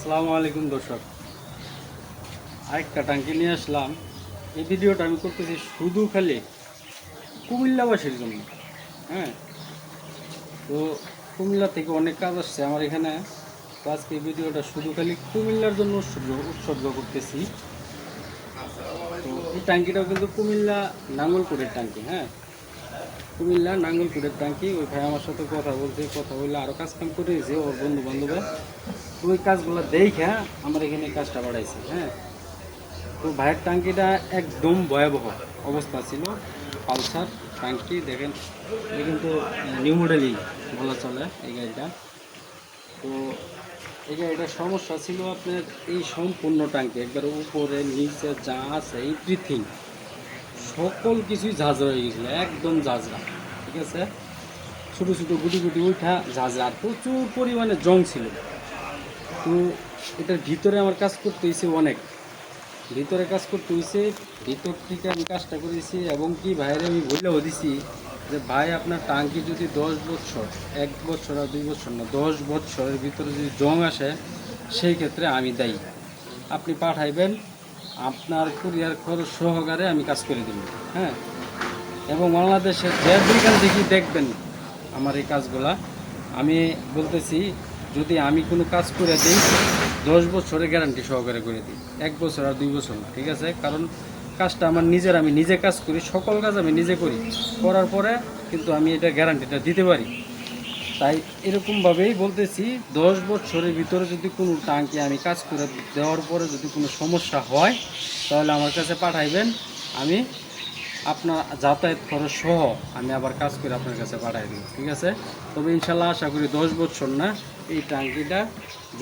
আসসালামু আলাইকুম দর্শক। আরেকটা টাঙ্কি নিয়ে আসলাম। এই ভিডিওটা আমি করতেছি শুধু খালি কুমিল্লাবাসীর জন্য হ্যাঁ? তো কুমিল্লা থেকে অনেক কাজ আসছে আমার এখানে। তো আজকে এই ভিডিওটা শুধু খালি কুমিল্লার জন্য উৎসর্গ উৎসর্গ করতেছি। তো এই টাঙ্কিটাও কিন্তু কুমিল্লা নাঙ্গলপুরের ট্যাঙ্কি হ্যাঁ? কুমিল্লা নাঙ্গলপুরের ট্যাঙ্কি ওই ভাই আমার সাথে কথা বলছে, কথা বললে আরও কাজ কাম করে দিয়েছে ওর বন্ধু বান্ধবে তো ওই কাজগুলো দেখে আমার এখানে কাজটা বাড়াইছে হ্যাঁ। তো ভাইয়ের টাঙ্কিটা একদম ভয়াবহ অবস্থা ছিল, পালসার টাঙ্কি দেখেন এটা কিন্তু নিউ মডেলই বলা চলে এই গাড়িটা। তো এই গাড়িটার সমস্যা ছিল আপনার এই সম্পূর্ণ ট্যাঙ্কি, একবার উপরে, নিচে, যা আছে এভরিথিং সকল কিছুই ঝাঁঝরা হয়ে গেছিল, একদম ঝাঁঝরা, ঠিক আছে? ছোটো ছোটো গুটি গুটি উঠা ঝাঁঝরা প্রচুর পরিমাণে জং ছিল। তো এটার ভিতরে আমার কাজ করতে হয়েছে অনেক। ভিতরে কাজ করতে হয়েছে ভিতর থেকে আমি কাজটা করেছি এবং কি ভাইয়ের আমি বললেও দিছি যে ভাই আপনার টাঙ্কি যদি দশ বছর, এক বছর আর দুই বছর না, দশ বছরের ভিতরে যদি জং আসে, সেই ক্ষেত্রে আমি দায়ী। আপনি পাঠাইবেন, আপনার কুরিয়ার খরচ সহকারে আমি কাজ করে দেব হ্যাঁ? এবং বাংলাদেশের যে থেকে দেখবেন আমার এই কাজগুলা, আমি বলতেছি যদি আমি কোনো কাজ করে দিই, দশ বছরের গ্যারান্টি সহকারে করে দিই। এক বছর আর দুই বছর না, ঠিক আছে? কারণ কাজটা আমার নিজের, আমি নিজে কাজ করি, সকল কাজ আমি নিজে করি। করার পরে কিন্তু আমি এটা গ্যারান্টিটা দিতে পারি। তাই এরকমভাবেই বলতেছি, দশ বছরের ভিতরে যদি কোনো টাঙ্কি আমি কাজ করে দেওয়ার পরে যদি কোনো সমস্যা হয়, তাহলে আমার কাছে পাঠাইবেন, আমি আপনার যাতায়াত খরচ সহ আমি আবার কাজ করে আপনার কাছে পাঠাই দিই ঠিক আছে? তবে ইনশাল্লাহ আশা করি দশ বছর না, এই ট্যাঙ্কিটা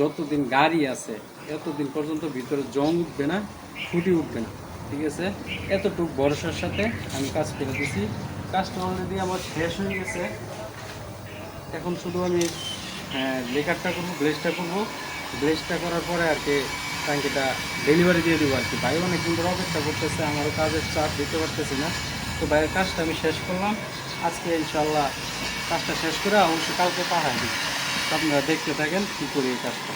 যতদিন গাড়ি আছে, এতদিন পর্যন্ত ভিতরে জং উঠবে না, ফুটি উঠবে না, ঠিক আছে? এতটুকু ভরসার সাথে আমি কাজ করে দিছি। কাজটা অলরেডি আমার শেষ হয়ে গেছে। এখন শুধু আমি লেখারটা করব ব্লেসটা করব। ব্লেসটা করার পরে আর কি ট্যাঙ্কিটা ডেলিভারি দিয়ে দেবো আর কি ভাই অনেক কিন্তু অপেক্ষা করতেছে, আমারও কাজের চাপ দিতে পারতেছি না। তো ভাইয়ের কাজটা আমি শেষ করলাম। আজকে ইনশাল্লাহ কাজটা শেষ করে অবশ্যই কালকে পাঠাই দিই। আপনারা দেখতে থাকেন কী করি এই কাজটা।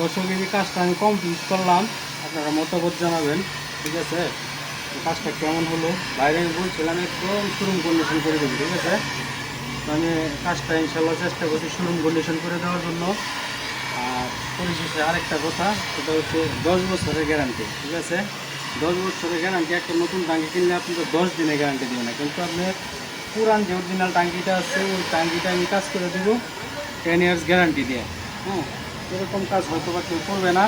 দর্শক এই কাজটা আমি কমপ্লিট করলাম। আপনারা মতামত জানাবেন, ঠিক আছে? কাজটা কেমন হলো? বাইরে আমি বলছিলাম, একদম শোরুম কন্ডিশন করে দেবো, ঠিক আছে? তো আমি কাজটা ইনশাল্লাহ চেষ্টা করছি শোরুম কন্ডিশন করে দেওয়ার জন্য। আর পরিশেষে আরেকটা কথা, সেটা হচ্ছে দশ বছরের গ্যারান্টি ঠিক আছে? দশ বছরের গ্যারান্টি একটা নতুন টাঙ্কি কিনলে আপনি তো দশ দিনের গ্যারান্টি দেবেন না। কিন্তু আপনি পুরান যে অরিজিনাল টাঙ্কিটা আছে, ওই টাঙ্কিটা আমি কাজ করে দেবো টেন ইয়ার্স গ্যারান্টি দিয়ে হ্যাঁ? এরকম কাজ হয়তো বা কেউ করবে না।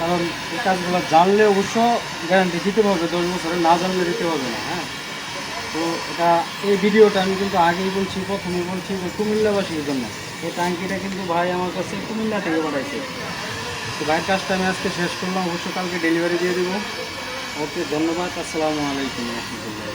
কারণ এই কাজগুলো জানলে অবশ্য গ্যারান্টি দিতে পারবে, দশ বছরে না জানলে দিতে পারবে না হ্যাঁ? তো এটা, এই ভিডিওটা আমি কিন্তু আগেই বলছি প্রথমে বলছি যে কুমিল্লাবাসীর জন্য। এই ট্যাঙ্কিটা কিন্তু ভাই আমার কাছে কুমিল্লা থেকে পাঠাইছে। তো ভাইয়ের কাজটা আমি আজকে শেষ করলাম, অবশ্য কালকে ডেলিভারি দিয়ে দেবো। ওকে, ধন্যবাদ, আসসালামু আলাইকুম, রহমতুল্লাহ।